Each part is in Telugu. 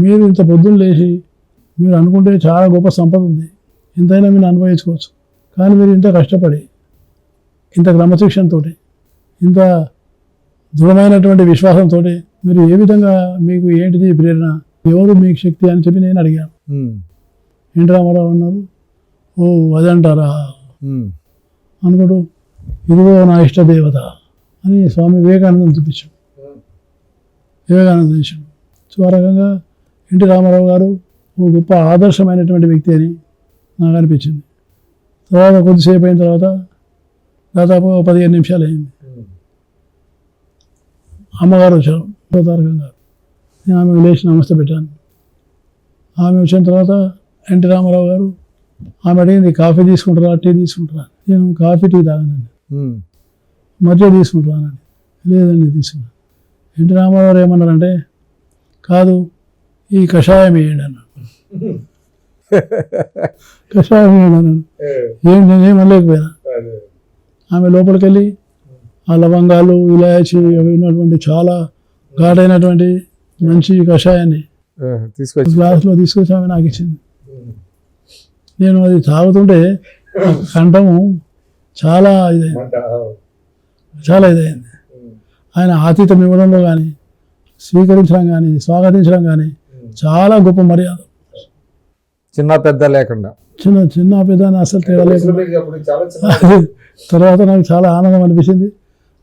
మీరు ఇంత పొద్దున్న లేచి మీరు అనుకుంటే చాలా గొప్ప సంపద ఉంది. ఇంతైనా మీరు అనుభవించుకోవచ్చు. కానీ మీరు ఇంత కష్టపడి ఇంత క్రమశిక్షణతో ఇంత దృఢమైనటువంటి విశ్వాసంతో మీరు ఏ విధంగా మీకు ఏంటిది ప్రేరణ? ఎవరు మీకు శక్తి అని చెప్పి నేను అడిగాను. ఎన్టీ రామారావు అన్నారు ఓ అదంటారా ఉమ్, అనుకుంటూ ఇదిగో నా ఇష్ట దేవత అని స్వామి వివేకానందం చూపించాడు. వివేకానంద చూపించాడు. సో ఆ రకంగా ఎన్టీ రామారావు గారు ఓ గొప్ప ఆదర్శమైనటువంటి వ్యక్తి అని నాకు అనిపించింది. తర్వాత కొద్దిసేపు అయిన తర్వాత దాదాపు ఒక పదిహేను నిమిషాలు అయింది. అమ్మగారు వచ్చారు తారకం గారు. నేను ఆమెకు లేచి నమస్తే పెట్టాను. ఆమె వచ్చిన తర్వాత ఎన్టీ రామారావు గారు ఆమె అడిగింది కాఫీ తీసుకుంటారా? టీ తీసుకుంటారా? నేను కాఫీ టీ తాగనండి. మధ్య తీసుకుంటానండి లేదండి తీసుకున్నాను ఎన్టీ రామారావు గారు ఏమన్నారంటే కాదు ఈ కషాయం వేయండి కషాయం వేయండి ఏం. నేనేం అనలేకపోయినా. ఆమె లోపలికి వెళ్ళి ఆ లవంగాలు ఇలాచి అవి ఉన్నటువంటి చాలా ఘాటైనటువంటి మంచి కషాయాన్ని తీసుకొచ్చి. గ్లాసులో తీసుకొచ్చి ఆమె నాకు ఇచ్చింది. నేను అది తాగుతుంటే కంఠము చాలా ఇదైంది. చాలా ఇదైంది. ఆయన ఆతిథ్యం ఇవ్వడంలో కానీ స్వీకరించడం కానీ స్వాగతించడం కానీ చాలా గొప్ప మర్యాద. చిన్న పెద్ద లేకుండా. చిన్న చిన్న పెద్ద అని అసలు తేడా లేకుండా. తర్వాత నాకు చాలా ఆనందం అనిపించింది.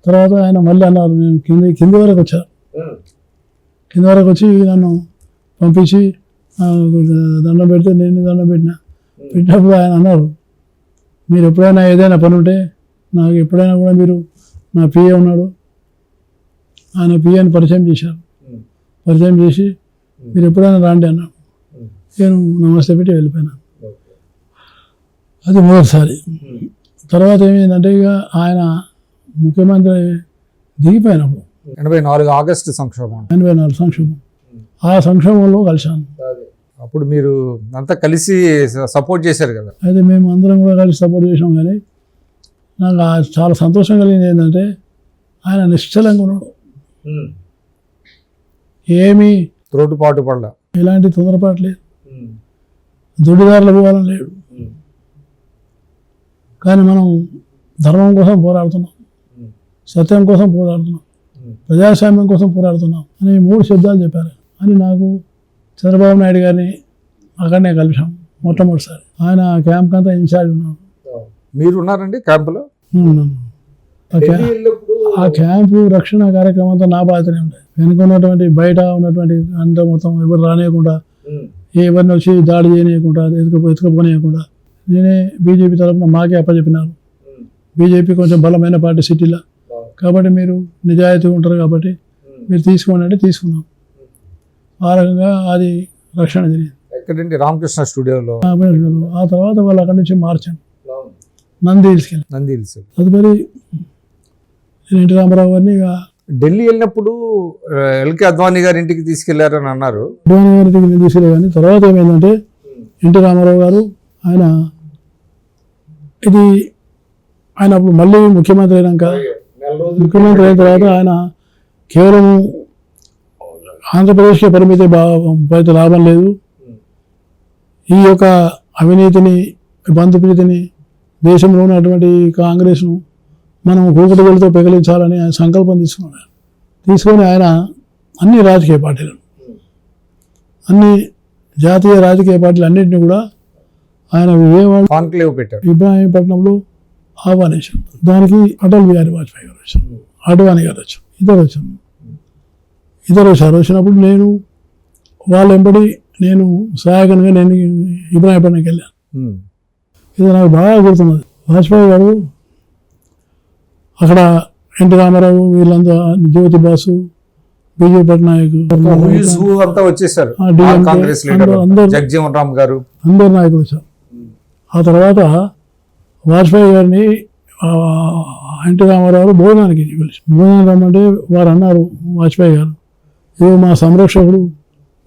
తర్వాత ఆయన మళ్ళీ అన్నారు నేను కింది కింది వరకు వచ్చా. కింద వరకు వచ్చి నన్ను పంపించి దండం పెడితే నేను దండం పెట్టిన? పెట్టినప్పుడు ఆయన అన్నారు మీరు ఎప్పుడైనా ఏదైనా పని ఉంటే నాకు ఎప్పుడైనా కూడా మీరు నా పిఏ ఉన్నాడు. ఆయన పిఏని పరిచయం చేశారు. పరిచయం చేసి మీరు ఎప్పుడైనా రాండి అన్నాడు. నేను నమస్తే పెట్టి వెళ్ళిపోయినా. అది మొదటిసారి. తర్వాత ఏమైందంటే ఇక ఆయన ముఖ్యమంత్రి దిగిపోయినప్పుడు ఎనభై నాలుగు ఆగస్టు సంక్షోభం. ఎనభై నాలుగు సంక్షోభం. ఆ సంక్షోభంలో కలిశాను. అప్పుడు మీరు అంతా కలిసి సపోర్ట్ చేశారు కదా. అయితే మేము అందరం కూడా కలిసి సపోర్ట్ చేసాం కానీ నాకు చాలా సంతోషం కలిగింది ఏంటంటే ఆయన నిశ్చలంగా ఉన్నాడు. ఏమీ త్రోటుపాటు పడల. ఎలాంటి తొందరపాటు లేదు. దుడిదారులు పోవాలని లేడు కానీ మనం ధర్మం కోసం పోరాడుతున్నాం. సత్యం కోసం పోరాడుతున్నాం. ప్రజాస్వామ్యం కోసం పోరాడుతున్నాం అని మూడు శబ్దాలు చెప్పారు. అని నాకు చంద్రబాబు నాయుడు గారిని అక్కడనే కలిసాం మొట్టమొదటిసారి. ఆయన క్యాంప్ అంతా ఇన్ఛార్జ్ ఉన్నాడు. మీరు ఉన్నారండి క్యాంపులో. ఆ క్యా- ఆ క్యాంపు రక్షణ కార్యక్రమం అంతా నా బాధ్యతనే ఉంటాయి వెనుక ఉన్నటువంటి బయట ఉన్నటువంటి అంత మొత్తం ఎవరు రానియకుండా ఎవరిని వచ్చి దాడి చేయనీయకుండా ఎదుక ఎత్తుకపోనీయకుండా నేనే బీజేపీ తరఫున మాకే అప్పచెప్పినారు బీజేపీ కొంచెం బలమైన పార్టీ సిటీలో. కాబట్టి మీరు నిజాయితీ ఉంటారు కాబట్టి మీరు తీసుకోండి అంటే తీసుకున్నాం. ఆ రకంగా అది రక్షణ జరిగింది. ఎక్కడండి? రామకృష్ణ స్టూడియోలో. ఆ తర్వాత వాళ్ళు అక్కడి నుంచి మార్చాను నంది తీసుకెళ్ళి నంది హిల్స్. తదుపరి ఎన్టీ రామారావు గారిని ఢిల్లీ వెళ్ళినప్పుడు ఎల్కే అద్వానీ గారి ఇంటికి తీసుకెళ్ళారని అన్నారు. అడ్వాణి గారి నేను తీసుకెళ్ళే కానీ తర్వాత ఏమైందంటే ఎన్టీ రామారావు గారు ఆయన ఇది ఆయన అప్పుడు మళ్ళీ ముఖ్యమంత్రి అయినాక ముఖ్యమంత్రి అయిన తర్వాత ఆయన కేవలం ఆంధ్రప్రదేశ్కే పరిమితి అయితే లాభం లేదు. ఈ యొక్క అవినీతిని బంధుప్రీతిని దేశంలో ఉన్నటువంటి కాంగ్రెస్ను మనం కూకటి వెళ్తూ పెగిలించాలని ఆయన సంకల్పం తీసుకున్నాడు. తీసుకొని ఆయన అన్ని రాజకీయ పార్టీలను అన్ని జాతీయ రాజకీయ పార్టీలు అన్నింటినీ కూడా ఆయన విజయవాడ కాన్క్లేవ్ పెట్టారు ఇబ్రాహీంపట్నంలో ఆహ్వానించారు. దానికి అటల్ బిహారీ వాజ్పేయి గారు వచ్చారు అడ్వాణి గారు వచ్చారు ఇద్దరు వచ్చారు. ఇద్దరు వచ్చారు. వచ్చినప్పుడు నేను వాళ్ళ వెంబడి నేను సహాయకంగా నేను ఇబ్రాహీంపట్నంకి వెళ్ళాను. ఇది నాకు బాగా గుర్తున్నది. వాజ్పేయి గారు అక్కడ ఎన్టీ రామారావు వీళ్ళంతా జ్యోతి బాసు బీజేపీ పట్నాయక్ అంతా వచ్చేసారు. రామ్ గారు. అందరు నాయకులు వచ్చారు ఆ తర్వాత వాజ్పేయి గారిని ఎన్టీ రామారావు భోజనానికి పిలిచి భోజనం రమ్మంటే వారు అన్నారు వాజ్పేయి గారు. ఇదిగో మా సంరక్షకుడు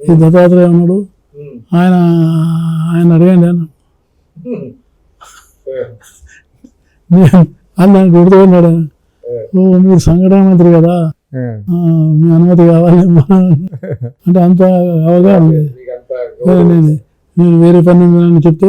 ఈ దత్తాత్రేయ ఉన్నాడు. ఆయన ఆయన అడగండి అన్న నేను అన్న గుర్తుకున్నాడు ఆయన. ఓ మీరు సంఘటన మంత్రి కదా. మీ అనుమతి కావాలి అంటే అంత అవగాహన నేను వేరే పని చెప్తే